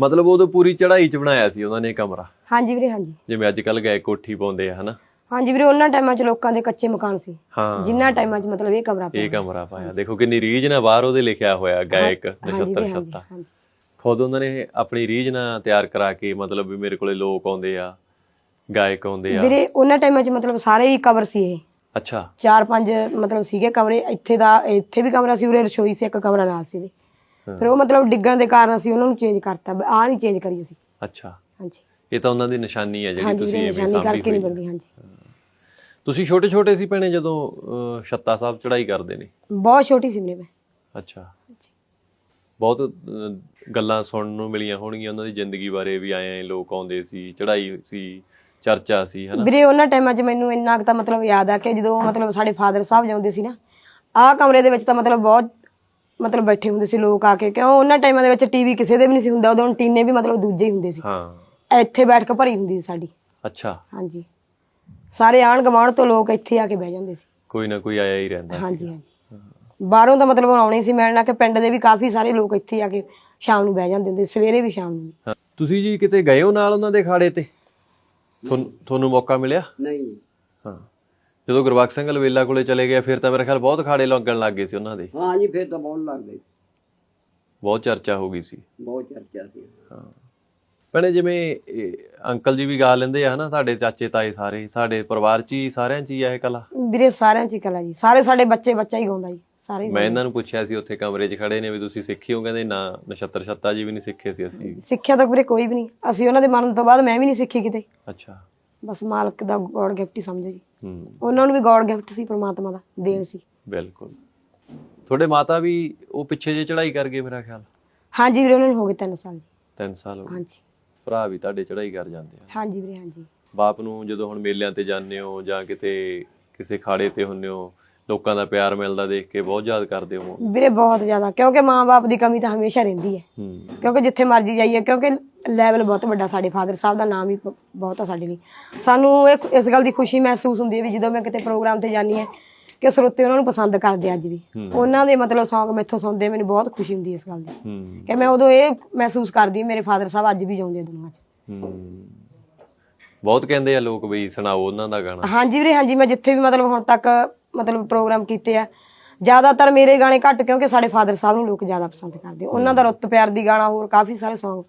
ਮਤਲਬ ਉਦੋਂ ਪੂਰੀ ਚੜ੍ਹਾਈ 'ਚ ਬਣਾਇਆ ਸੀ ਉਹਨਾਂ ਨੇ ਇਹ ਕਮਰਾ। ਹਾਂਜੀ ਵੀਰੇ ਹਾਂਜੀ। ਜਿਵੇਂ ਅੱਜ ਕੱਲ ਗਏ ਕੋਠੀ ਪਾਉਂਦੇ ਆ ਹਨਾ? ਹਾਂਜੀ ਵੀਰੇ ਉਹਨਾਂ ਟਾਈਮਾਂ 'ਚ ਲੋਕਾਂ ਦੇ ਕੱਚੇ ਮਕਾਨ ਸੀ। ਹਾਂ। ਜਿੰਨਾ ਟਾਈਮਾਂ 'ਚ ਮਤਲਬ ਇਹ ਕਮਰਾ ਇਹ ਕਮਰਾ ਪਾਇਆ। ਦੇਖੋ ਕਿੰਨੀ ਰੀਝ ਨਾਲ ਬਾਹਰ ਉਹਦੇ ਲਿਖਿਆ ਹੋਇਆ ਗਾਇਕ ਨਛੱਤਰ ਛੱਤਾ ਖੁਦ ਉਹਨਾਂ ਨੇ ਆਪਣੀ ਰੀਝ ਨਾਲ ਤਿਆਰ ਕਰਾ ਕੇ ਮਤਲਬ ਵੀ ਮੇਰੇ ਕੋਲੇ ਲੋਕ ਆਉਂਦੇ ਆ ਗਾਇਕ ਆਉਂਦੇ ਆ। ਵੀਰੇ ਉਹਨਾਂ ਟਾਈਮਾਂ 'ਚ ਮਤਲਬ ਸਾਰੇ ਹੀ ਕਵਰ ਸੀ ਇਹ। ਅੱਛਾ। ਚਾਰ ਪੰਜ ਮਤਲਬ ਸੀਗੇ ਕਮਰੇ ਇੱਥੇ ਦਾ ਇੱਥੇ ਵੀ ਕਮਰਾ ਸੀ ਉਰੇ ਰਸੋਈ ਸੀ ਇੱਕ ਕਮਰਾ ਨਾਲ ਸੀ। ਫਿਰ ਉਹ ਮਤਲਬ ਡਿੱਗਣ ਦੇ ਕਾਰਨ ਅਸੀਂ ਉਹਨਾਂ ਨੂੰ ਚੇਂਜ ਕਰਤਾ ਆ ਨਹੀਂ ਚੇਂਜ ਕਰੀ ਅਸੀਂ। ਅੱਛਾ। ਹਾਂਜੀ। ਇਹ ਤਾਂ ਉਹਨਾਂ ਦੀ ਨਿਸ਼ਾਨੀ ਹੈ ਜਿਹੜੀ ਤੁਸੀਂ ਨਿਸ਼ਾਨੀ ਸਾਂਭੀ ਕਰਕੇ ਨਹੀਂ। ਬਦਲੀ ਹਾਂਜੀ। ਤੁਸੀਂ ਛੋਟੇ ਛੋਟੇ ਸੀ ਭੈਣੇ ਜਦੋਂ ਛੱਤਾ ਸਾਹਿਬ ਚੜ੍ਹਾਈ ਕਰਦੇ ਨੇ? ਬਹੁਤ ਛੋਟੀ ਸੀ ਮੈਂ। ਅੱਛਾ। ਬਹੁਤ ਗੱਲਾਂ ਸੁਣਨ ਨੂੰ ਮਿਲੀਆਂ ਹੋਣਗੀਆਂ ਉਹਨਾਂ ਦੀ ਜ਼ਿੰਦਗੀ ਬਾਰੇ ਵੀ ਆਏ ਆਏ ਲੋਕ ਆਉਂਦੇ ਸੀ ਚੜ੍ਹਾਈ ਸੀ ਚਰਚਾ ਸੀ ਹਨਾ? ਵੀਰੇ ਉਹਨਾਂ ਟਾਈਮਾਂ 'ਚ ਮੈਨੂੰ ਇੰਨਾ ਕੁ ਤਾਂ ਮਤਲਬ ਯਾਦ ਆ ਕਿ ਜਦੋਂ ਮਤਲਬ ਸਾਡੇ ਫਾਦਰ ਸਾਹਿਬ ਜਾਂਦੇ ਸੀ ਨਾ ਆਹ ਕਮਰੇ ਦੇ ਵਿੱਚ ਤਾਂ ਮਤਲਬ ਬਹੁਤ ਮਤਲਬ ਬੈਠੇ ਹੁੰਦੇ ਸੀ ਲੋਕ ਆ ਕੇ ਕਿਉਂ ਉਹਨਾਂ ਟਾਈਮਾਂ ਦੇ ਵਿੱਚ ਟੀਵੀ ਕਿਸੇ ਦੇ ਵੀ ਨਹੀਂ ਸੀ ਹੁੰਦਾ ਉਦੋਂ ਟੀਨੇ ਵੀ ਮਤਲਬ ਦੂਜੇ ਹੀ ਹੁੰਦੇ ਸੀ। ਹਾਂ। ਇੱਥੇ ਬੈਠ ਕੇ ਭਰੀ ਹੁੰਦੀ ਸੀ ਸਾਡੀ। ਅੱਛਾ। ਹਾਂਜੀ। ਸਾਰੇ ਆਣ ਗਵਾਂਢ ਤੋਂ ਲੋਕ ਇੱਥੇ ਆ ਕੇ ਬਹਿ ਜਾਂਦੇ ਸੀ। ਕੋਈ ਨਾ ਕੋਈ ਆਇਆ ਹੀ ਰਹਿੰਦਾ ਹਾਂਜੀ ਹਾਂਜੀ। ਬਾਹਰੋਂ ਤਾਂ ਮਤਲਬ ਆਉਣੇ ਸੀ ਮਿਲਣਾ ਕਿ ਪਿੰਡ ਦੇ ਵੀ ਕਾਫੀ ਸਾਰੇ ਲੋਕ ਇੱਥੇ ਆ ਕੇ ਸ਼ਾਮ ਨੂੰ ਬਹਿ ਜਾਂਦੇ ਹੁੰਦੇ ਸੀ, ਸਵੇਰੇ ਵੀ ਸ਼ਾਮ ਨੂੰ ਵੀ। ਹਾਂ। ਤੁਸੀਂ ਜੀ ਕਿਤੇ ਗਏ ਹੋ ਨਾਲ ਉਹਨਾਂ ਦੇ ਖਾੜੇ ਤੇ? ਤੁਹਾਨੂੰ ਤੁਹਾਨੂੰ ਮੌਕਾ ਮਿਲਿਆ? ਨਹੀਂ। ਹਾਂ। ਜਦੋਂ ਗੁਰਬਖਸ਼ ਸਿੰਘ ਲਵੇਲਾ ਕੋਲੇ ਚਲੇ ਗਏ ਫਿਰ ਤਾਂ ਮੇਰੇ ਖਿਆਲ ਬਹੁਤ ਖਾੜੇ ਲੱਗਣ ਲੱਗ ਗਏ ਸੀ ਉਹਨਾਂ ਦੇ। ਹਾਂ ਜੀ ਫਿਰ ਤਾਂ ਬਹੁਤ ਲੱਗ ਗਈ ਬਹੁਤ ਚਰਚਾ ਹੋ ਗਈ ਸੀ। ਬਹੁਤ ਚਰਚਾ ਸੀ। ਭੈਣੇ ਜਿਵੇਂ ਅੰਕਲ ਜੀ ਵੀ ਗਾ ਲੈਂਦੇ ਆ ਹਨਾ ਸਾਡੇ ਚਾਚੇ ਤਾਏ ਸਾਰੇ ਸਾਡੇ ਪਰਿਵਾਰ 'ਚ ਹੀ ਸਾਰਿਆਂ 'ਚ ਹੀ ਆ ਇਹ ਕਲਾ? ਵੀਰੇ ਸਾਰਿਆਂ 'ਚ ਹੀ ਕਲਾ ਜੀ। ਸਾਰੇ ਸਾਡੇ ਬੱਚੇ ਬੱਚਾ ਹੀ ਗਾਉਂਦਾ ਜੀ ਸਾਰੇ ਹੀ ਮੈਂ ਇਹਨਾਂ ਨੂੰ ਪੁੱਛਿਆ ਸੀ ਉੱਥੇ ਕਮਰੇ 'ਚ ਖੜੇ ਨੇ ਵੀ ਤੁਸੀਂ ਸਿੱਖੀ ਹੋ? ਕਹਿੰਦੇ ਨਾ ਨਛੱਤਰ ਛੱਤਾ ਜੀ ਵੀ ਨਹੀਂ ਸਿੱਖੇ ਸੀ ਅਸੀਂ। ਸਿੱਖਿਆ ਤਾਂ ਵੀਰੇ ਕੋਈ ਵੀ ਨਹੀਂ। ਅਸੀਂ ਉਹਨਾਂ ਦੇ ਮਰਨ ਤੋਂ ਬਾਅਦ ਮੈਂ ਵੀ ਨਹੀਂ ਸਿੱਖੀ ਕਿਤੇ। ਅੱਛਾ। ਬਸ ਮਾਲਕ ਦਾ ਗੋਡ ਗਿਫਟ ਹੀ ਸਮਝੋ ਜੀ। ਹੂੰ। ਉਹਨਾਂ ਨੂੰ ਵੀ ਗੋਡ ਗਿਫਟ ਸੀ ਪ੍ਰਮਾਤਮਾ ਦਾ ਦੇਣ ਸੀ। ਬਿਲਕੁਲ। ਤੁਹਾਡੇ ਮਾਤਾ ਵੀ ਉਹ ਪਿੱਛੇ ਜੇ ਚੜ੍ਹਾਈ ਕਰ ਗਏ ਮੇਰਾ ਖਿਆਲ? ਹਾਂਜੀ ਵੀਰੇ ਉਹਨਾਂ ਨੂੰ ਹੋ ਗਏ 3 ਸਾਲ ਜੀ। 3 ਸਾਲ ਹੋ ਗਏ। ਹਾਂਜੀ। ਭਰਾ ਵੀ ਤੁਹਾਡੇ ਚੜ੍ਹਾਈ ਕਰ ਜਾਂਦੇ ਆ। ਹਾਂਜੀ ਵੀਰੇ ਹਾਂਜੀ। ਬਾਪ ਨੂੰ ਜਦੋਂ ਹੁਣ ਮੇਲਿਆਂ ਤੇ ਜਾਂਦੇ ਹੋ ਜਾਂ ਕਿਤੇ ਕਿਸੇ ਖਾੜੇ ਤੇ ਹੁੰਦੇ ਹੋ ਲੋਕਾਂ ਦਾ ਪਿਆਰ ਮਿਲਦਾ ਦੇਖ ਕੇ ਬਹੁਤ ਯਾਦ ਕਰਦੇ ਹੋ। ਵੀਰੇ ਬਹੁਤ ਜ਼ਿਆਦਾ ਕਿਉਂਕਿ ਮਾਂ-ਬਾਪ ਦੀ ਕਮੀ ਤਾਂ ਹਮੇਸ਼ਾ ਰਹਿੰਦੀ ਹੈ। ਹੂੰ। ਕਿਉਂਕਿ ਜਿੱਥੇ ਮਰਜ਼ੀ ਜਾਈਏ ਕਿਉਂਕਿ ਲੈਵਲ ਬਹੁਤ ਵੱਡਾ ਸਾਡੇ ਫਾਦਰ ਸਾਹਿਬ ਦਾ ਨਾਮ ਹੀ ਬ- ਬਹੁਤ ਆ ਸਾਡੇ ਲਈ। ਸਾਨੂੰ ਇਹ ਇਸ ਗੱਲ ਦੀ ਖੁਸ਼ੀ ਮਹਿਸੂਸ ਹੁੰਦੀ ਹੈ ਵੀ ਜਦੋਂ ਮੈਂ ਕਿਤੇ ਪ੍ਰੋਗਰਾਮ ਤੇ ਜਾਂਦੀ ਹਾਂ ਕਿ ਸਰੋਤੇ ਉਹਨਾਂ ਨੂੰ ਪਸੰਦ ਕਰਦੇ ਅੱਜ ਵੀ। ਉਹਨਾਂ ਦੇ ਮਤਲਬ Song ਮੈਥੋਂ ਸੁਣਦੇ ਮੈਨੂੰ ਬਹੁਤ ਖੁਸ਼ੀ ਹੁੰਦੀ ਹੈ ਇਸ ਗੱਲ ਦੀ। ਕਿ ਮੈਂ ਉਦੋਂ ਇਹ ਮਹਿਸੂਸ ਕਰਦੀ ਮੇਰੇ ਫਾਦਰ ਸਾਹਿਬ ਅੱਜ ਵੀ ਜਿਉਂਦੇ ਦੁਨੀਆ 'ਚ। ਬਹੁਤ ਕਹਿੰਦੇ ਆ ਲੋਕ ਵੀ ਸੁਣਾਓ ਉਹਨਾਂ ਦਾ ਗਾਣਾ। ਹਾਂਜੀ ਵੀਰੇ ਹਾਂਜੀ ਮੈਂ ਜਿੱਥੇ ਵੀ ਮਤਲਬ ਹੁਣ ਤੱਕ ਮਤਲਬ ਪ੍ਰੋਗਰਾਮ ਕੀਤੇ ਆ ਜ਼ਿਆਦਾਤਰ ਮੇਰੇ ਗਾਣੇ ਘੱਟ ਕਿਉਂਕਿ ਸਾਡੇ ਫਾਦਰ ਸਾਹਿਬ ਨੂੰ ਲੋਕ ਜ਼ਿਆਦਾ ਪਸੰਦ ਕਰਦੇ। ਉਹਨਾਂ ਦਾ ਰੁੱਤ ਪਿਆਰ ਦੀ ਗਾਣਾ ਹੋਰ ਕਾਫੀ ਸਾਰੇ Song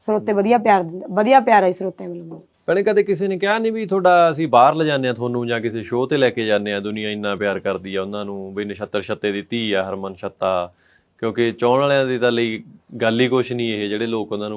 ਸਰੋਤੇ ਵਧੀਆ ਪਿਆਰ ਦਿੰਦੇ ਵਧੀਆ ਪਿਆਰ ਹੈ ਸਰੋਤਿਆਂ ਵੱਲੋਂ ਭੈਣੇ ਕਦੇ ਕਿਸੇ ਨੇ ਕਿਹਾ ਨਹੀਂ ਵੀ ਤੁਹਾਡਾ ਅਸੀਂ ਬਾਹਰ ਲਿਜਾਣੇ ਆ ਤੁਹਾਨੂੰ ਜਾਂ ਕਿਸੇ ਸ਼ੋਅ ਤੇ ਲੈ ਕੇ ਜਾਂਦੇ ਆ ਦੁਨੀਆ ਇੰਨਾ ਪਿਆਰ ਕਰਦੀ ਆ ਉਹਨਾਂ ਨੂੰ ਵੀ ਨਛੱਤਰ ਛੱਤੇ ਦੀ ਧੀ ਆ ਹਰਮਨ ਛੱਤਾ। ਕਿਉਂਕਿ ਚਾਹਣ ਵਾਲਿਆਂ ਦੀ ਤਾਂ ਲਈ ਗੱਲ ਹੀ ਕੁਛ ਨਹੀਂ ਇਹ, ਜਿਹੜੇ ਲੋਕ ਉਹਨਾਂ ਨੂੰ